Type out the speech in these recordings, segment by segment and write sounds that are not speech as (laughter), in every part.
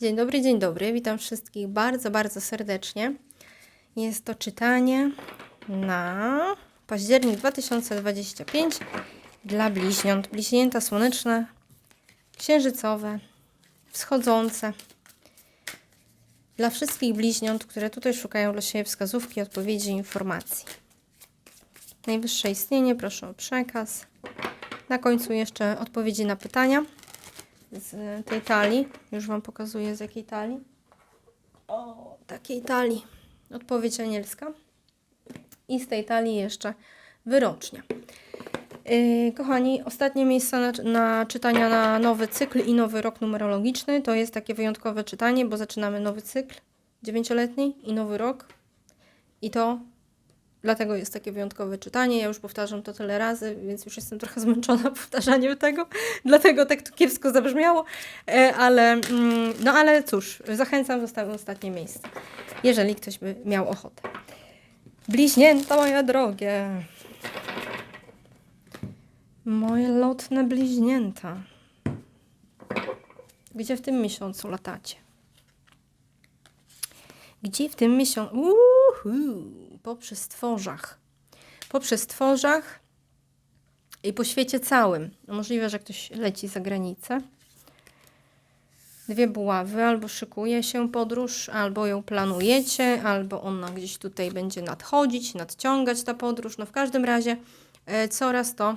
Dzień dobry, dzień dobry. Witam wszystkich bardzo, bardzo serdecznie. Jest to czytanie na październik 2025 dla bliźniąt. Bliźnięta słoneczne, księżycowe, wschodzące. Dla wszystkich bliźniąt, które tutaj szukają dla siebie wskazówki, odpowiedzi, informacji. Najwyższe istnienie, proszę o przekaz. Na końcu jeszcze odpowiedzi na pytania z tej talii. Już Wam pokazuję z jakiej talii. O, takiej talii. Odpowiedź anielska. I z tej talii jeszcze wyrocznia. Yy, kochani, ostatnie miejsce na, na czytania na nowy cykl i nowy rok numerologiczny to jest takie wyjątkowe czytanie, bo zaczynamy nowy cykl dziewięcioletni i nowy rok. I to Dlatego jest takie wyjątkowe czytanie. Ja już powtarzam to tyle razy, więc już jestem trochę (laughs) zmęczona powtarzaniem tego. Dlatego tak to kiepsko zabrzmiało. E, Ale, mm, no ale cóż, zachęcam, zostawiam ostatnie miejsce, jeżeli ktoś by miał ochotę. Bliźnięta moje drogie. Moje lotne bliźnięta. Gdzie w tym miesiącu latacie? Gdzie w tym miesiącu? Uhu, po przestworzach. Po przestworzach i po świecie całym. No Możliwe, że ktoś leci za granicę. Dwie buławy, albo szykuje się podróż, albo ją planujecie, albo ona gdzieś tutaj będzie nadchodzić, nadciągać ta podróż. No w każdym razie e, coraz to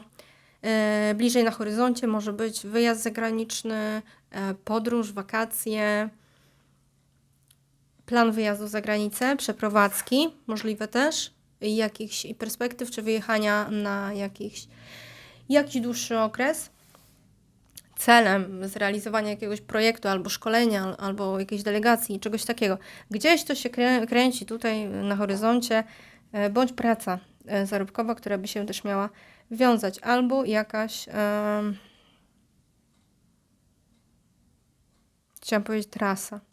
e, bliżej na horyzoncie może być wyjazd zagraniczny, e, podróż, wakacje, plan wyjazdu za granicę, przeprowadzki, możliwe też, jakichś perspektyw, czy wyjechania na jakiś, jakiś dłuższy okres. Celem zrealizowania jakiegoś projektu, albo szkolenia, albo jakiejś delegacji, czegoś takiego. Gdzieś to się krę- kręci tutaj na horyzoncie, e, bądź praca e, zarobkowa, która by się też miała wiązać, albo jakaś. em, chciałam powiedzieć trasa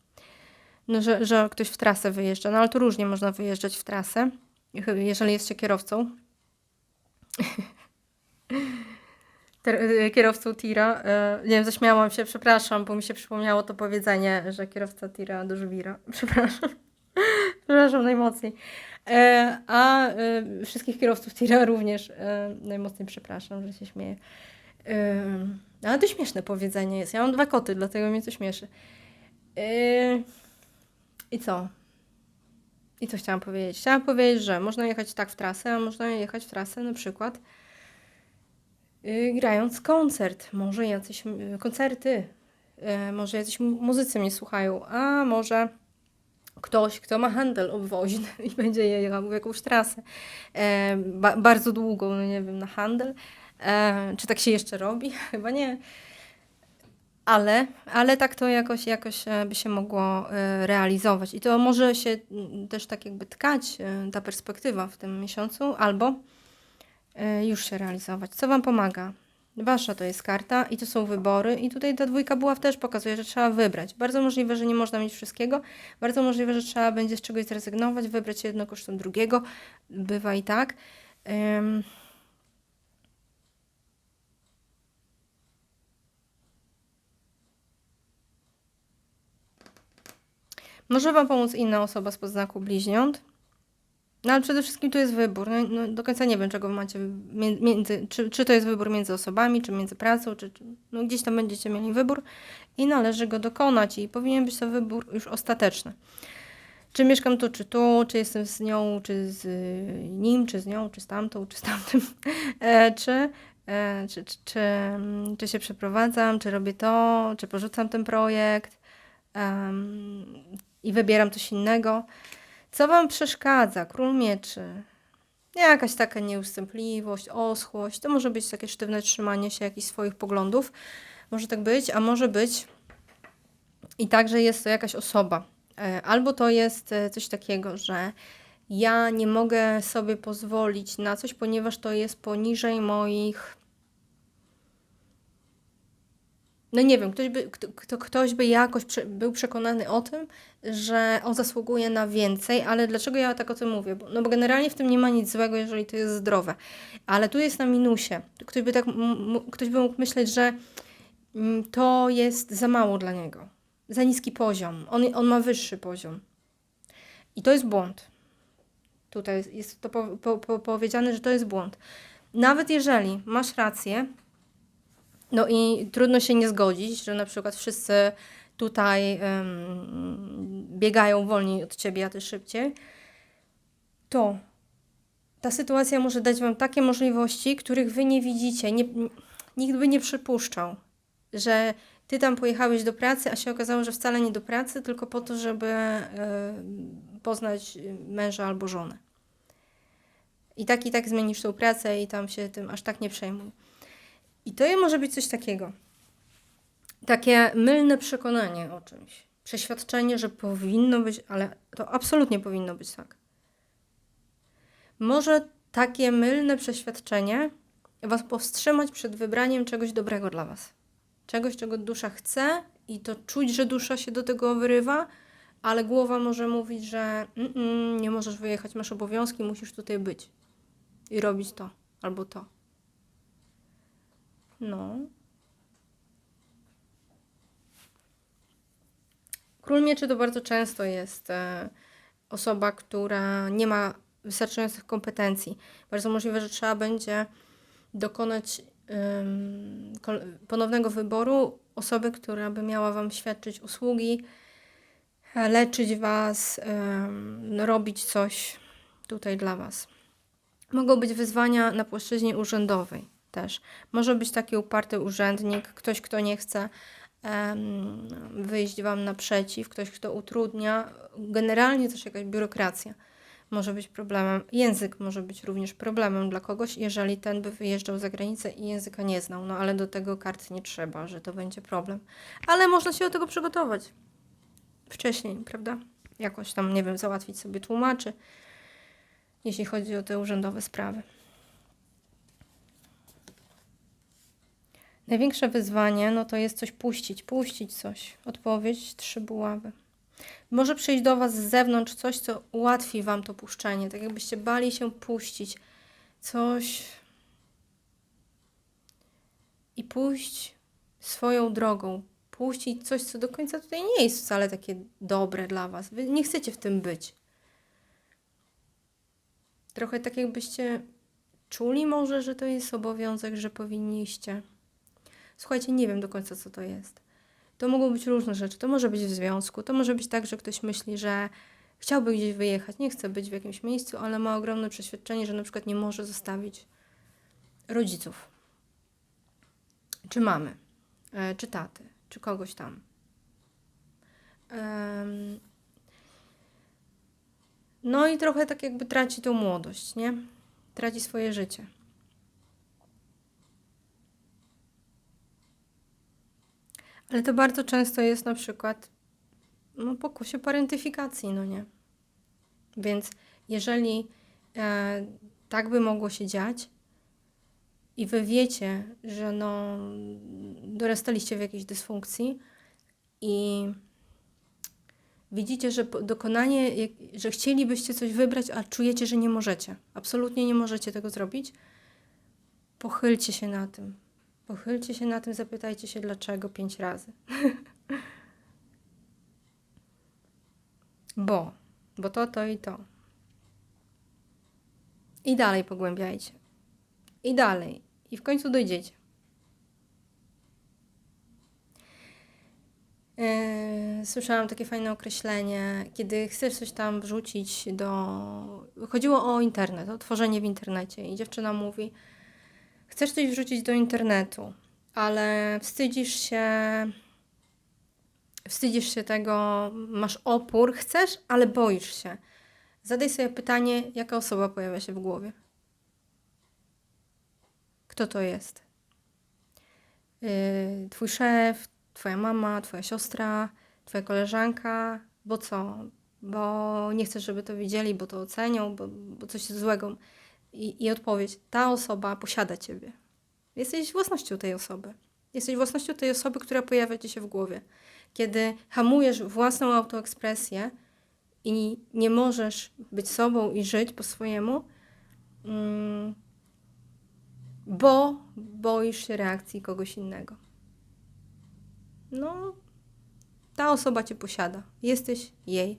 no, że, że ktoś w trasę wyjeżdża. No ale to różnie można wyjeżdżać w trasę, jeżeli jest się kierowcą. (laughs) Y, kierowcą tira. e, Nie wiem, zaśmiałam się, przepraszam, bo mi się przypomniało to powiedzenie, że kierowca tira do żwira. (laughs) Przepraszam. Przepraszam najmocniej. E, A e, wszystkich kierowców tira również e, najmocniej przepraszam, że się śmieję. E, Ale to śmieszne powiedzenie jest. Ja mam dwa koty, dlatego mnie to śmieszy. E, i co? I co chciałam powiedzieć? Chciałam powiedzieć, że można jechać tak w trasę, a można jechać w trasę na przykład yy, grając koncert. Może jacyś yy, koncerty, yy, może jacyś mu- muzycy mnie słuchają, a może ktoś, kto ma handel obwoźny (laughs) i będzie jechał w jakąś trasę e, ba- bardzo długą, no nie wiem, na handel. E, czy tak się jeszcze robi? (laughs) Chyba nie. Ale, ale tak to jakoś, jakoś e, by się mogło e, realizować. I to może się mm, też tak jakby tkać, e, ta perspektywa w tym miesiącu, albo już się realizować. Co Wam pomaga? Wasza to jest karta i to są wybory. I tutaj ta dwójka buław też pokazuje, że trzeba wybrać. Bardzo możliwe, że nie można mieć wszystkiego. Bardzo możliwe, że trzeba będzie z czegoś zrezygnować, wybrać jedno kosztem drugiego. Bywa i tak. Em, Może Wam pomóc inna osoba z podznaku bliźniąt. No ale przede wszystkim to jest wybór. No, no, do końca nie wiem, czego macie między, czy, czy to jest wybór między osobami, czy między pracą, czy, czy no, gdzieś tam będziecie mieli wybór i należy go dokonać i powinien być to wybór już ostateczny. Czy mieszkam tu, czy tu, czy jestem z nią, czy z y, nim, czy z nią, czy z tamtą, czy z tamtym, (laughs) e, czy, e, czy, czy, czy, mm, czy się przeprowadzam, czy robię to, czy porzucam ten projekt i wybieram coś innego. Co Wam przeszkadza? Król mieczy. Jakaś taka nieustępliwość, oschłość. To może być takie sztywne trzymanie się jakichś swoich poglądów. Może tak być, a może być i także jest to jakaś osoba. E, Albo to jest e, coś takiego, że ja nie mogę sobie pozwolić na coś, ponieważ to jest poniżej moich. No nie wiem, ktoś by, kto, kto, ktoś by jakoś prze, był przekonany o tym, że on zasługuje na więcej, ale dlaczego ja tak o tym mówię? No bo generalnie w tym nie ma nic złego, jeżeli to jest zdrowe. Ale tu jest na minusie. Ktoś by, tak, ktoś by mógł myśleć, że mm, to jest za mało dla niego. za niski poziom. On, on ma wyższy poziom. I to jest błąd. Tutaj jest to po, po, po, powiedziane, że to jest błąd. Nawet jeżeli masz rację, no i trudno się nie zgodzić, że na przykład wszyscy tutaj um, biegają wolniej od ciebie, a ty szybciej, to ta sytuacja może dać wam takie możliwości, których wy nie widzicie. Nie, nikt by nie przypuszczał, że ty tam pojechałeś do pracy, a się okazało, że wcale nie do pracy, tylko po to, żeby y, poznać męża albo żonę. I tak i tak zmienisz tą pracę i tam się tym aż tak nie przejmuj. I to może być coś takiego. Takie mylne przekonanie o czymś. Przeświadczenie, że powinno być, ale to absolutnie powinno być tak. Może takie mylne przeświadczenie Was powstrzymać przed wybraniem czegoś dobrego dla Was. Czegoś, czego dusza chce i to czuć, że dusza się do tego wyrywa, ale głowa może mówić, że nie możesz wyjechać, masz obowiązki, musisz tutaj być i robić to albo to. No. Król mieczy to bardzo często jest e, osoba, która nie ma wystarczających kompetencji. Bardzo możliwe, że trzeba będzie dokonać ponownego wyboru osoby, która by miała Wam świadczyć usługi, leczyć Was, robić coś tutaj dla Was. Mogą być wyzwania na płaszczyźnie urzędowej też. Może być taki uparty urzędnik, ktoś, kto nie chce wyjść Wam naprzeciw, ktoś, kto utrudnia. Generalnie też jakaś biurokracja może być problemem. Język może być również problemem dla kogoś, jeżeli ten by wyjeżdżał za granicę i języka nie znał. No ale do tego kart nie trzeba, że to będzie problem. Ale można się do tego przygotować wcześniej, prawda? Jakoś tam, nie wiem, załatwić sobie tłumaczy, jeśli chodzi o te urzędowe sprawy. Największe wyzwanie, no to jest coś puścić, puścić coś. Odpowiedź, trzy buławy. Może przyjść do Was z zewnątrz coś, co ułatwi Wam to puszczenie, tak jakbyście bali się puścić coś i pójść swoją drogą, puścić coś, co do końca tutaj nie jest wcale takie dobre dla Was. Wy nie chcecie w tym być. Trochę tak jakbyście czuli może, że to jest obowiązek, że powinniście. Słuchajcie, nie wiem do końca, co to jest. To mogą być różne rzeczy. To może być w związku, to może być tak, że ktoś myśli, że chciałby gdzieś wyjechać, nie chce być w jakimś miejscu, ale ma ogromne przeświadczenie, że na przykład nie może zostawić rodziców, czy mamy, e, czy taty, czy kogoś tam. No i trochę tak jakby traci tą młodość, nie? Traci swoje życie. Ale to bardzo często jest na przykład no, pokusie parentyfikacji, no nie? Więc jeżeli e, tak by mogło się dziać i wy wiecie, że no dorastaliście w jakiejś dysfunkcji i widzicie, że dokonanie, że chcielibyście coś wybrać, a czujecie, że nie możecie, absolutnie nie możecie tego zrobić, pochylcie się na tym Pochylcie się na tym, zapytajcie się dlaczego pięć razy. (laughs) bo, bo to, to i to. I dalej pogłębiajcie. I dalej. I w końcu dojdziecie. Yy, słyszałam takie fajne określenie, kiedy chcesz coś tam wrzucić do. Chodziło o internet, o tworzenie w internecie. I dziewczyna mówi, chcesz coś wrzucić do internetu, ale wstydzisz się, wstydzisz się tego, masz opór, chcesz, ale boisz się. Zadaj sobie pytanie, jaka osoba pojawia się w głowie. Kto to jest? Yy, twój szef, twoja mama, twoja siostra, twoja koleżanka, bo co? Bo nie chcesz, żeby to widzieli, bo to ocenią, bo, bo coś złego. I, I odpowiedź, ta osoba posiada ciebie. Jesteś własnością tej osoby. Jesteś własnością tej osoby, która pojawia ci się w głowie. Kiedy hamujesz własną autoekspresję i nie możesz być sobą i żyć po swojemu, mm, bo boisz się reakcji kogoś innego. No, Ta osoba cię posiada. Jesteś jej,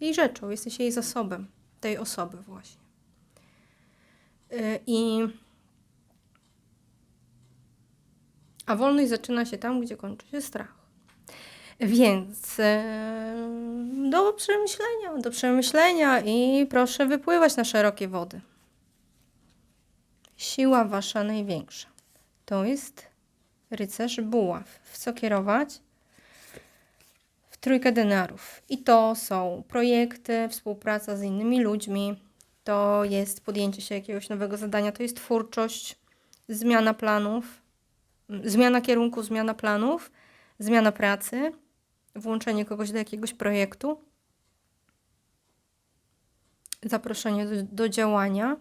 jej rzeczą, jesteś jej zasobem tej osoby właśnie. I a wolność zaczyna się tam, gdzie kończy się strach. Więc do przemyślenia, do przemyślenia i proszę wypływać na szerokie wody. Siła wasza największa. To jest rycerz buław. W co kierować? W trójkę denarów. I to są projekty, współpraca z innymi ludźmi, to jest podjęcie się jakiegoś nowego zadania, to jest twórczość, zmiana planów, zmiana kierunku, zmiana planów, zmiana pracy, włączenie kogoś do jakiegoś projektu, zaproszenie do, do działania,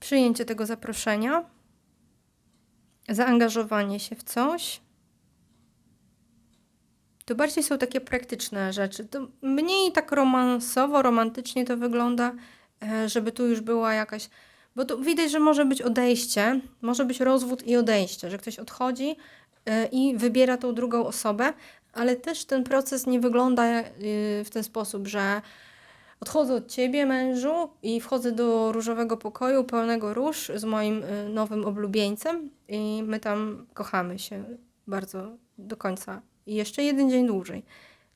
przyjęcie tego zaproszenia, zaangażowanie się w coś. To bardziej są takie praktyczne rzeczy. To mniej tak romansowo, romantycznie to wygląda, e, żeby tu już była jakaś. Bo tu widać, że może być odejście, może być rozwód i odejście, że ktoś odchodzi e, i wybiera tą drugą osobę, ale też ten proces nie wygląda e, w ten sposób, że odchodzę od ciebie, mężu, i wchodzę do różowego pokoju pełnego róż z moim nowym oblubieńcem, i my tam kochamy się bardzo do końca i jeszcze jeden dzień dłużej.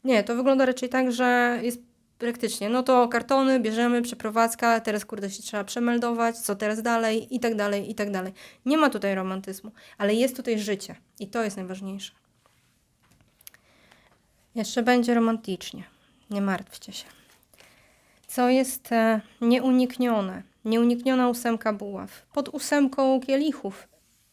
Nie, to wygląda raczej tak, że jest praktycznie, no to kartony bierzemy, przeprowadzka, teraz kurde się trzeba przemeldować, co teraz dalej i tak dalej, i tak dalej. Nie ma tutaj romantyzmu, ale jest tutaj życie i to jest najważniejsze. Jeszcze będzie romantycznie, nie martwcie się. Co jest e, nieuniknione? Nieunikniona ósemka buław. Pod ósemką kielichów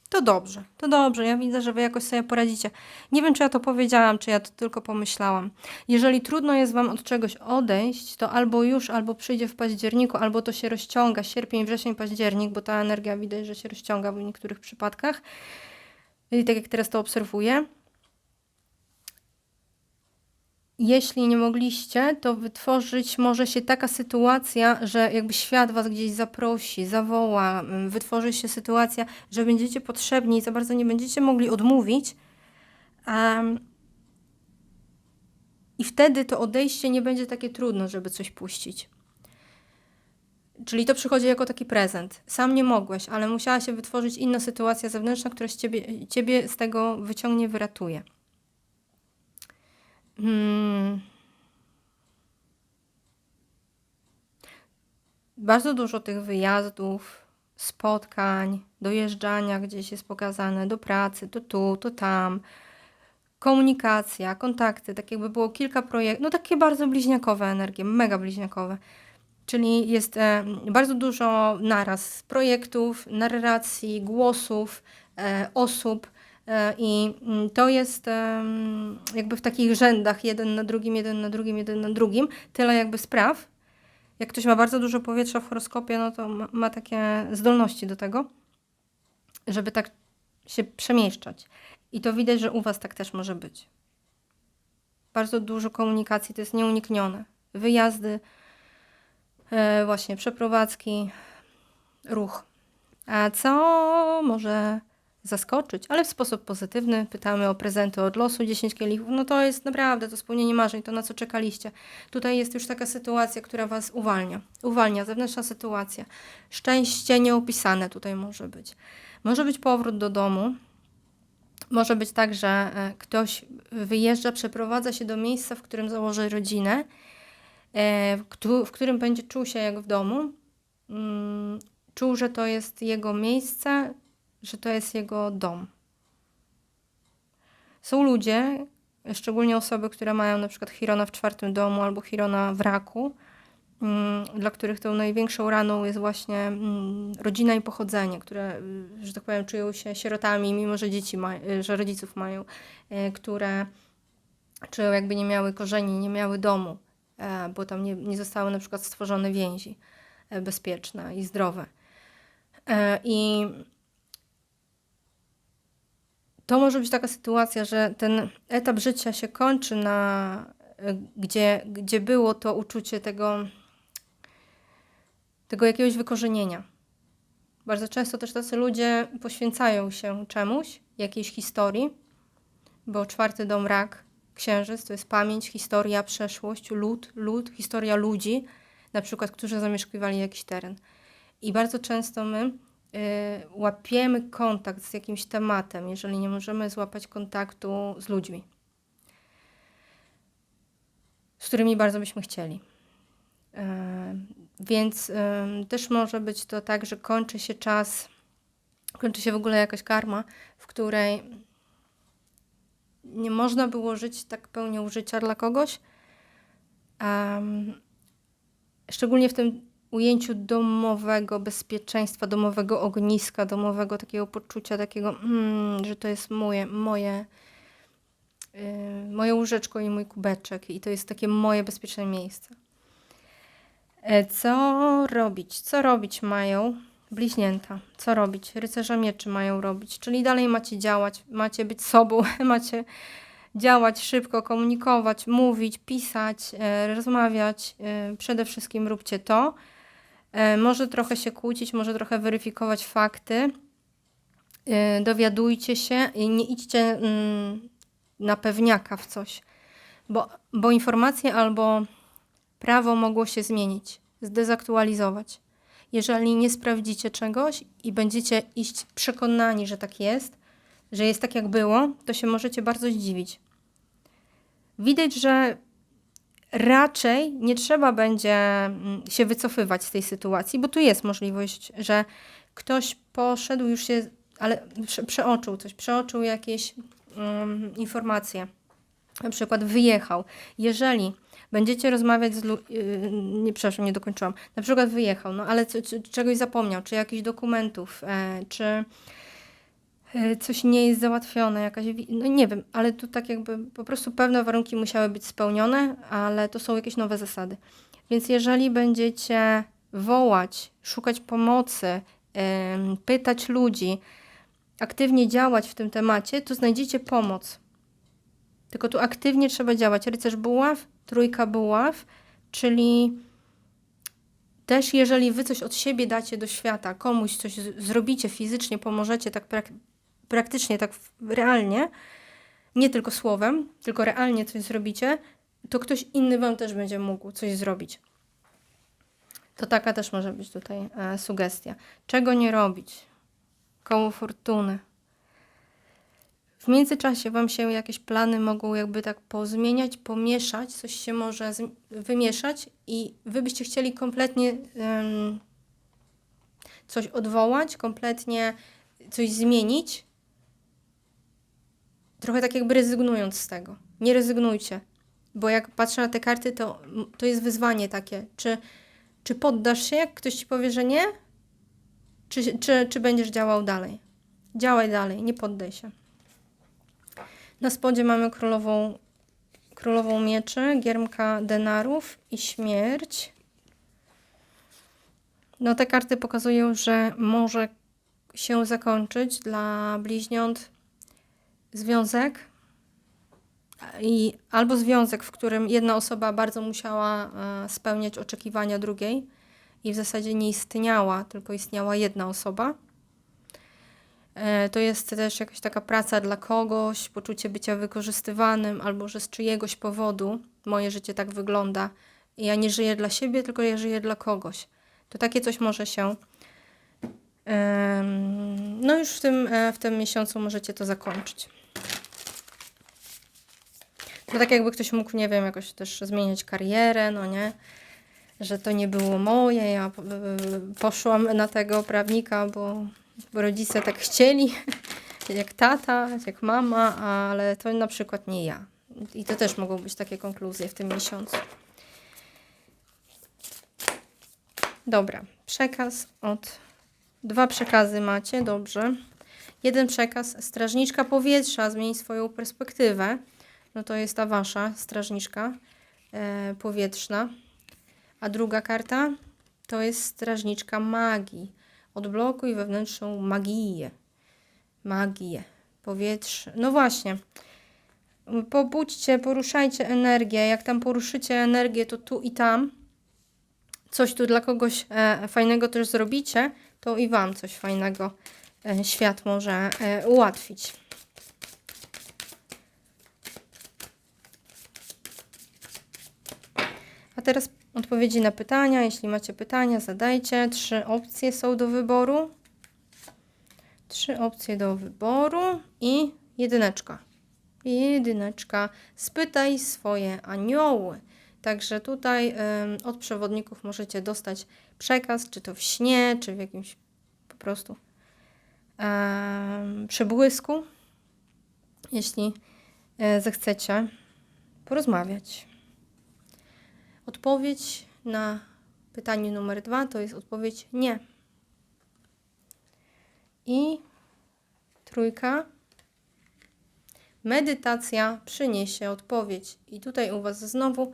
to dobrze, to dobrze. Ja widzę, że wy jakoś sobie poradzicie. Nie wiem, czy ja to powiedziałam, czy ja to tylko pomyślałam. Jeżeli trudno jest wam od czegoś odejść, to albo już, albo przyjdzie w październiku, albo to się rozciąga, sierpień, wrzesień, październik, bo ta energia widać, że się rozciąga w niektórych przypadkach. I tak jak teraz to obserwuję. Jeśli nie mogliście, to wytworzyć może się taka sytuacja, że jakby świat was gdzieś zaprosi, zawoła, mm, wytworzy się sytuacja, że będziecie potrzebni i za bardzo nie będziecie mogli odmówić. Um, I wtedy to odejście nie będzie takie trudno, żeby coś puścić. Czyli to przychodzi jako taki prezent. Sam nie mogłeś, ale musiała się wytworzyć inna sytuacja zewnętrzna, która z ciebie, ciebie z tego wyciągnie, wyratuje. Hmm. Bardzo dużo tych wyjazdów, spotkań, dojeżdżania gdzieś jest pokazane do pracy, to tu, to tam. Komunikacja, kontakty, tak jakby było kilka projektów, no takie bardzo bliźniakowe energie, mega bliźniakowe. Czyli jest e, bardzo dużo naraz projektów, narracji, głosów, e, osób, I mm, to jest jakby w takich rzędach, jeden na drugim, jeden na drugim, jeden na drugim, tyle jakby spraw. Jak ktoś ma bardzo dużo powietrza w horoskopie, no to ma, ma takie zdolności do tego, żeby tak się przemieszczać. I to widać, że u Was tak też może być. Bardzo dużo komunikacji, to jest nieuniknione. Wyjazdy, e, właśnie przeprowadzki, ruch. A co może zaskoczyć, ale w sposób pozytywny. Pytamy o prezenty od losu, 10 kielichów. No to jest naprawdę to spełnienie marzeń, to na co czekaliście. Tutaj jest już taka sytuacja, która Was uwalnia. Uwalnia, zewnętrzna sytuacja. Szczęście nieopisane tutaj może być. Może być powrót do domu. Może być tak, że e, ktoś wyjeżdża, przeprowadza się do miejsca, w którym założy rodzinę, e, w którym będzie czuł się jak w domu. Mm, czuł, że to jest jego miejsce, że to jest jego dom. Są ludzie, szczególnie osoby, które mają na przykład Chirona w czwartym domu albo Chirona w raku, mm, dla których tą największą raną jest właśnie mm, rodzina i pochodzenie, które, y, że tak powiem, czują się sierotami, mimo że dzieci mają, y, że rodziców mają, y, które czują jakby nie miały korzeni, nie miały domu, e, bo tam nie, nie zostały na przykład stworzone więzi e, bezpieczne i zdrowe. E, I to może być taka sytuacja, że ten etap życia się kończy na, gdzie, gdzie było to uczucie tego, tego jakiegoś wykorzenienia. Bardzo często też tacy ludzie poświęcają się czemuś, jakiejś historii, bo czwarty dom rak, księżyc, to jest pamięć, historia, przeszłość, lud, lud, historia ludzi, na przykład, którzy zamieszkiwali jakiś teren. I bardzo często my łapiemy kontakt z jakimś tematem, jeżeli nie możemy złapać kontaktu z ludźmi, z którymi bardzo byśmy chcieli. Y, więc y, też może być to tak, że kończy się czas, kończy się w ogóle jakaś karma, w której nie można było żyć tak pełnią życia dla kogoś. Szczególnie w tym ujęciu domowego bezpieczeństwa, domowego ogniska, domowego takiego poczucia, takiego, mm, że to jest moje, moje, yy, moje łóżeczko i mój kubeczek i to jest takie moje bezpieczne miejsce. E, Co robić? Co robić mają bliźnięta? Co robić? Rycerze mieczy mają robić, czyli dalej macie działać, macie być sobą, (laughs) macie działać szybko, komunikować, mówić, pisać, e, rozmawiać. E, przede wszystkim róbcie to. E, może trochę się kłócić, może trochę weryfikować fakty. E, dowiadujcie się i nie idźcie mm, na pewniaka w coś, bo, bo informacje albo prawo mogło się zmienić, zdezaktualizować. Jeżeli nie sprawdzicie czegoś i będziecie iść przekonani, że tak jest, że jest tak jak było, to się możecie bardzo zdziwić. Widać, że raczej nie trzeba będzie mm, się wycofywać z tej sytuacji, bo tu jest możliwość, że ktoś poszedł już się, ale prze, przeoczył coś, przeoczył jakieś um, informacje, na przykład wyjechał. Jeżeli będziecie rozmawiać z yy, nie, przepraszam, nie dokończyłam, na przykład wyjechał, no ale czegoś zapomniał, czy jakichś dokumentów, e, czy coś nie jest załatwione, jakaś, no nie wiem, ale tu tak jakby po prostu pewne warunki musiały być spełnione, ale to są jakieś nowe zasady. Więc jeżeli będziecie wołać, szukać pomocy, pytać ludzi, aktywnie działać w tym temacie, to znajdziecie pomoc. Tylko tu aktywnie trzeba działać. Rycerz buław, trójka buław, czyli też jeżeli wy coś od siebie dacie do świata, komuś coś zrobicie fizycznie, pomożecie tak prak- praktycznie, tak realnie, nie tylko słowem, tylko realnie coś zrobicie, to ktoś inny wam też będzie mógł coś zrobić. To taka też może być tutaj e, sugestia. Czego nie robić? Koło fortuny. W międzyczasie Wam się jakieś plany mogą jakby tak pozmieniać, pomieszać, coś się może wymieszać i Wy byście chcieli kompletnie coś odwołać, kompletnie coś zmienić, trochę tak jakby rezygnując z tego. Nie rezygnujcie, bo jak patrzę na te karty, to, to jest wyzwanie takie, czy, czy poddasz się, jak ktoś Ci powie, że nie, czy, czy, czy będziesz działał dalej. Działaj dalej, nie poddaj się. Na spodzie mamy królową, królową mieczy, giermka denarów i śmierć. No te karty pokazują, że może się zakończyć dla bliźniąt związek i albo związek, w którym jedna osoba bardzo musiała e, spełniać oczekiwania drugiej i w zasadzie nie istniała, tylko istniała jedna osoba. E, To jest też jakaś taka praca dla kogoś, poczucie bycia wykorzystywanym, albo że z czyjegoś powodu moje życie tak wygląda. I ja nie żyję dla siebie, tylko ja żyję dla kogoś. To takie coś może się. No już w tym, e, w tym miesiącu możecie to zakończyć. To tak jakby ktoś mógł, nie wiem, jakoś też zmieniać karierę, no nie? Że to nie było moje, ja y, poszłam na tego prawnika, bo bo rodzice tak chcieli, (laughs) jak tata, jak mama, ale to na przykład nie ja. I to też mogą być takie konkluzje w tym miesiącu. Dobra, przekaz od. Dwa przekazy macie, dobrze. Jeden przekaz, strażniczka powietrza, zmieni swoją perspektywę. No to jest ta wasza strażniczka e, powietrzna. A druga karta to jest strażniczka magii. Odblokuj wewnętrzną magię. Magię. Powietrze. No właśnie. Pobudźcie, poruszajcie energię. Jak tam poruszycie energię, to tu i tam coś tu dla kogoś e, fajnego też zrobicie, to i Wam coś fajnego e, świat może e, ułatwić. A teraz odpowiedzi na pytania. Jeśli macie pytania, zadajcie. Trzy opcje są do wyboru. Trzy opcje do wyboru i jedyneczka. Jedyneczka. Spytaj swoje anioły. Także tutaj od przewodników możecie dostać przekaz, czy to w śnie, czy w jakimś po prostu przebłysku, jeśli e, zechcecie porozmawiać. Odpowiedź na pytanie numer dwa to jest odpowiedź nie. I trójka. Medytacja przyniesie odpowiedź. I tutaj u Was znowu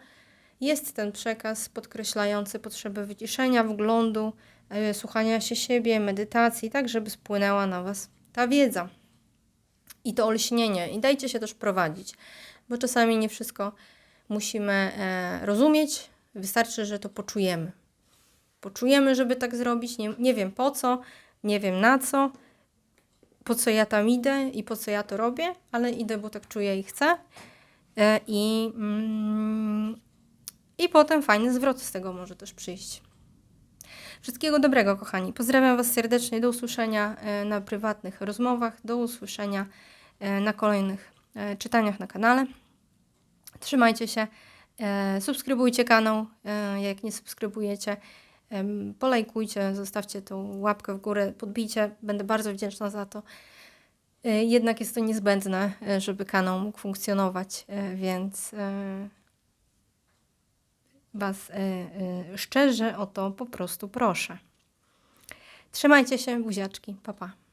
jest ten przekaz podkreślający potrzebę wyciszenia, wglądu, e, słuchania się siebie, medytacji, tak żeby spłynęła na Was ta wiedza i to olśnienie. I dajcie się też prowadzić, bo czasami nie wszystko musimy e, rozumieć, wystarczy, że to poczujemy. Poczujemy, żeby tak zrobić, nie, nie wiem po co, nie wiem na co, po co ja tam idę i po co ja to robię, ale idę, bo tak czuję i chcę. E, I, mm, I potem fajny zwrot z tego może też przyjść. Wszystkiego dobrego, kochani. Pozdrawiam Was serdecznie. Do usłyszenia e, na prywatnych rozmowach. Do usłyszenia na kolejnych czytaniach na kanale. Trzymajcie się. E, subskrybujcie kanał, e, jak nie subskrybujecie. Em, Polajkujcie, zostawcie tą łapkę w górę, podbijcie. Będę bardzo wdzięczna za to. E, Jednak jest to niezbędne, e, żeby kanał mógł funkcjonować, e, więc e, Was e, e, szczerze o to po prostu proszę. Trzymajcie się, buziaczki. Pa, pa.